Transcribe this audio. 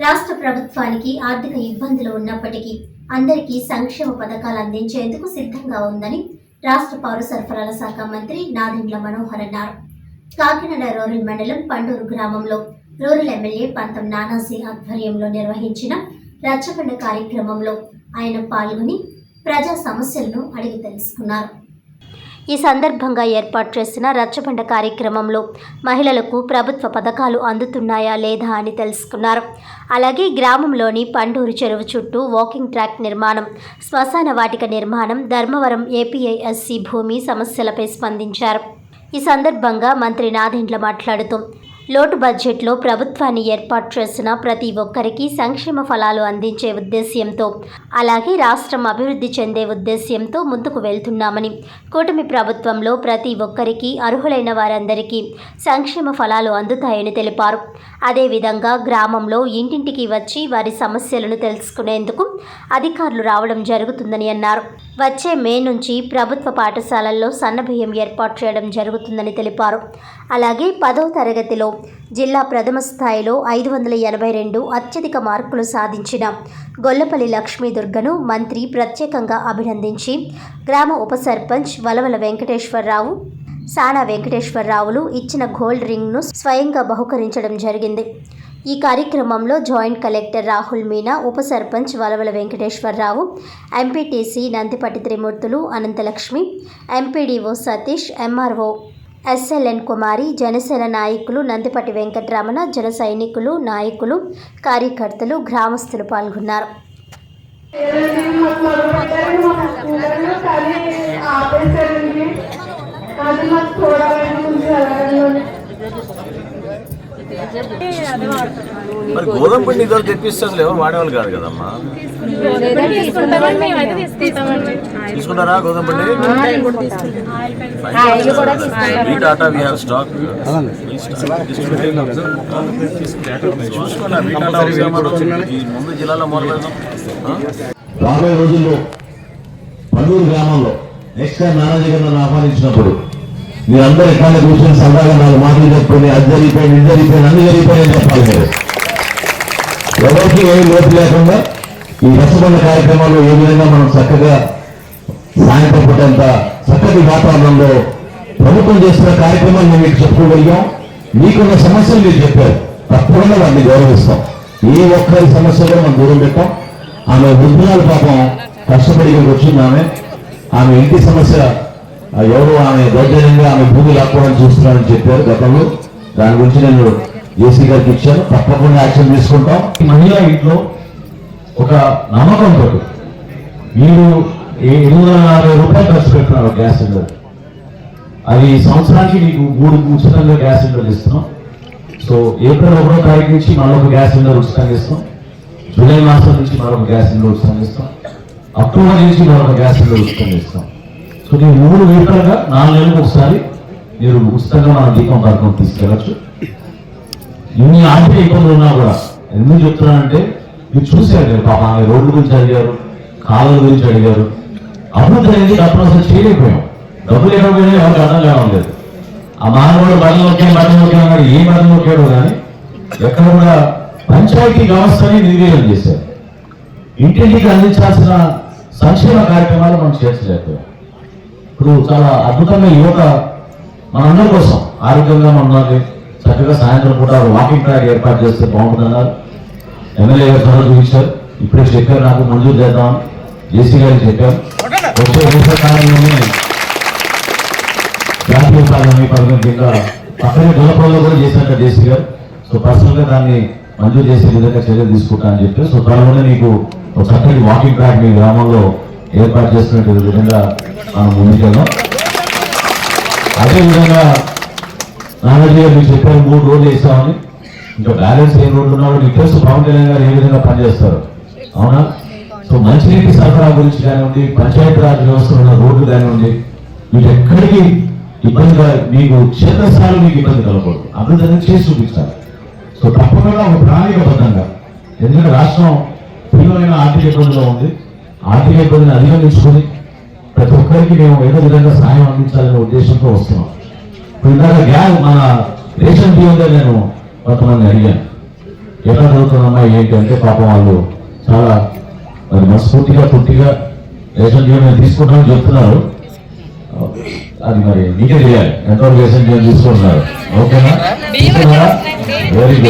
రాష్ట్ర ప్రభుత్వానికి ఆర్థిక ఇబ్బందులు ఉన్నప్పటికీ అందరికీ సంక్షేమ పథకాలు అందించేందుకు సిద్ధంగా ఉందని రాష్ట్ర పౌర సరఫరాల శాఖ మంత్రి నాదెండ్ల మనోహర్ అన్నారు. కాకినాడ రూరల్ మండలం పండూరు గ్రామంలో రూరల్ ఎమ్మెల్యే పంతం నానాసింగ్ ఆధ్వర్యంలో నిర్వహించిన రచ్చబండ కార్యక్రమంలో ఆయన పాల్గొని ప్రజా సమస్యలను అడిగి తెలుసుకున్నారు. ఈ సందర్భంగా ఏర్పాటు చేసిన రచ్చబండ కార్యక్రమంలో మహిళలకు ప్రభుత్వ పథకాలు అందుతున్నాయా లేదా అని తెలుసుకున్నారు. అలాగే గ్రామంలోని పండూరు చెరువు చుట్టూ వాకింగ్ ట్రాక్ నిర్మాణం శ్మశాన వాటిక నిర్మాణం ధర్మవరం ఏపీఐఎస్సి భూమి సమస్యలపై స్పందించారు. ఈ సందర్భంగా మంత్రి నాదెండ్ల మాట్లాడుతూ లోటు బడ్జెట్లో ప్రభుత్వాన్ని ఏర్పాటు చేసిన ప్రతి ఒక్కరికి సంక్షేమ ఫలాలు అందించే ఉద్దేశ్యంతో అలాగే రాష్ట్రం అభివృద్ధి చెందే ఉద్దేశ్యంతో ముందుకు వెళ్తున్నామని కూటమి ప్రభుత్వంలో ప్రతి ఒక్కరికి అర్హులైన వారందరికీ సంక్షేమ ఫలాలు అందుతాయని తెలిపారు. అదేవిధంగా గ్రామంలో ఇంటింటికి వచ్చి వారి సమస్యలను తెలుసుకునేందుకు అధికారులు రావడం జరుగుతుందని అన్నారు. వచ్చే మే నుంచి ప్రభుత్వ పాఠశాలల్లో సన్నబియ్యం ఏర్పాటు చేయడం జరుగుతుందని తెలిపారు. అలాగే పదవ తరగతిలో జిల్లా ప్రథమ స్థాయిలో ఐదు వందల ఎనభై రెండు అత్యధిక మార్కులు సాధించిన గొల్లపల్లి లక్ష్మీ దుర్గను మంత్రి ప్రత్యేకంగా అభినందించి గ్రామ ఉప సర్పంచ్ వలవల వెంకటేశ్వరరావు సానా వెంకటేశ్వరరావులు ఇచ్చిన గోల్డ్ రింగ్ను స్వయంగా బహుకరించడం జరిగింది. ఈ కార్యక్రమంలో జాయింట్ కలెక్టర్ రాహుల్ మీనా ఉప sarpanch Valavala Venkateswararao MPTC Nandipatti Trimurthulu Anantalakshmi MPDO Satish MRO SLN Kumari Janasena నాయకులు నందిపట్టి వెంకటరమణ జన సైనికులు నాయకులు కార్యకర్తలు గ్రామస్తులు పాల్గొన్నారు. అది మరి గోధుమ పిండి ఇద్దరు తెప్పిస్తే అసలు ఎవరు వాడేవాళ్ళు కాదు కదమ్మా. తీసుకుంటారా గోధుమ పిండి? ఈ టాటా వి స్టాక్. చూసుకున్నా మీ టాటా ఈ ముందు జిల్లాలో మొదలు రాబోయే రోజుల్లో పల్లూరు గ్రామంలో నెక్స్ట్ టైం నానాజీ గారు ఆహ్వానించినప్పుడు మీరందరూ ఎక్కడ కూర్చొని సరదాగా నాలుగు మాటలు చెప్పుకొని అది జరిగిపోయింది ఇది జరిగిపోయింది అన్ని జరిగిపోయాయని చెప్పాలి మీరు. ఎవరికి ఏమి లోటు లేకుండా ఈ రసబండ కార్యక్రమాల్లో ఏ విధంగా మనం చక్కగా సాయంత్రం పూట చక్కటి వాతావరణంలో ప్రభుత్వం చేస్తున్న కార్యక్రమాలు మేము మీకు చెప్పుకోగలిగాం. మీకున్న సమస్యలు మీరు చెప్పారు. తప్పకుండా వాటిని గౌరవిస్తాం. ఏ ఒక్కరి సమస్య కూడా మనం దూరం పెట్టాం. ఆమె వృద్ధురాలు పాపం కష్టపడి వచ్చింది ఆమె. ఆమె ఇంటి సమస్య ఎవరు ఆమె దౌర్జన్యంగా ఆమె భూమి లాక్కోవడానికి చూస్తున్నారని చెప్పారు గతంలో. దాని గురించి నేను ఏసీ గారికి ఇచ్చాను. తప్పకుండా యాక్షన్ తీసుకుంటాం. మహిళా ఇంట్లో ఒక నమ్మకంతో మీరు ఎనిమిది వందల నలభై రూపాయలు ఖర్చు పెడుతున్నారు గ్యాస్ సిలిండర్. అది సంవత్సరానికి మీకు మూడు ఉచితంగా గ్యాస్ సిలిండర్ ఇస్తున్నాం. సో ఏప్రిల్ ఒకటో తారీఖు నుంచి మరొక గ్యాస్ సిలిండర్ ఉచితంగా ఇస్తాం జూలై మాసం నుంచి మరొక గ్యాస్ సిలిండర్ ఉచితంగా ఇస్తాం అక్టోబర్ నుంచి మరొక గ్యాస్ సిలిండర్ ఉచితంగా ఇస్తాం సో మీరు మూడు విడతలుగా నాలుగు నెలలకు ఒకసారి మీరు ఉచితంగా మన దీపం పథకం తీసుకెళ్ళచ్చు. ఇన్ని ఆర్థిక ఇబ్బందులు ఉన్నా కూడా ఎందుకు చెప్తున్నానంటే మీరు చూశారు మీరు పాప ఆమె రోడ్ల గురించి అడిగారు కాలువల గురించి అడిగారు. అభివృద్ధి అనేది అప్పుడు అసలు చేయలేకపోయాం. డబ్బులు ఇవ్వకపోయినా ఎవరికి అర్థం కావడం లేదు. ఆ మానవుడు బట్టలు ఒకే అన్నాడు ఏ బట్టలు ఒకేడో కానీ ఎక్కడ కూడా పంచాయతీ వ్యవస్థని నిర్వీర్యం చేశారు. ఇంటింటికి అందించాల్సిన సంక్షేమ కార్యక్రమాలు మనం చేర్చలేకపోయాం. ఇప్పుడు చాలా అద్భుతంగా యువత మనందరి కోసం ఆరోగ్యంగా ఉన్నది చక్కగా సాయంత్రం పూట వాకింగ్ ట్రాక్ ఏర్పాటు చేస్తే బాగుంటుందన్నారు. ఎమ్మెల్యే గారు చొరవ చూపించారు. ఇప్పుడే చెప్పారు నాకు మంజూరు చేద్దాం జేసీ గారికి చెప్పారు వచ్చే వేసవి కాలంలోనే జాతీయ ప్రాధాన్య పథకం కింద పక్కనే గుణపంలో కూడా చేసినట్టు జేసీ గారు. సో పర్సనల్గా దాన్ని మంజూరు చేసే విధంగా చర్యలు తీసుకుంటా అని చెప్పి సో త్వరలోనే మీకు ఒక చక్కటి వాకింగ్ ట్రాక్ మీ గ్రామంలో ఏర్పాటు చేస్తున్నట్టు విధంగా మనం ముందుకెళ్ళాం అదేవిధంగా నాగార్జు గారు మీకు చెప్పారు మూడు రోడ్లు వేస్తామని ఇంకా బ్యాలెన్స్ ఏ రోడ్లు ఉన్నా మీకు తెలుసు పవన్ కళ్యాణ్ గారు ఏ విధంగా పనిచేస్తారు. అవునా? సో మంచినీటి సరఫరా గురించి కానివ్వండి పంచాయతీరాజ్ వ్యవస్థ ఉన్న రోడ్లు కానివ్వండి మీకు ఎక్కడికి ఇబ్బందిగా మీకు క్షేత్రస్థాయిలో మీకు ఇబ్బంది కలగకూడదు. అభివృద్ధి చేసి చూపించాలి. సో తప్పకుండా ఒక ప్రణాళికబద్ధంగా ఎందుకంటే రాష్ట్రం తీవ్రమైన ఆర్థిక ఇబ్బందిలో ఉంది. ఆర్థిక ఇబ్బందిని అధిగమించుకొని ప్రతి ఒక్కరికి మేము ఏదో విధంగా సహాయం అందించాలనే ఉద్దేశంతో వస్తున్నాం. ఇప్పుడు ఇందాక గ్యాస్ మన రేషన్ బియ్యం నేను కొంతమంది అడిగాను. ఎట్లా చదువుతుందమ్మా ఏంటి అంటే పాపం వాళ్ళు చాలా మరి మనస్ఫూర్తిగా పుట్టిగా రేషన్ జీవనం తీసుకుంటామని చెప్తున్నారు. అది మరి నీకే చేయాలి ఎంతవరకు రేషన్ జీవనం తీసుకుంటున్నారు? ఓకేనా? Very good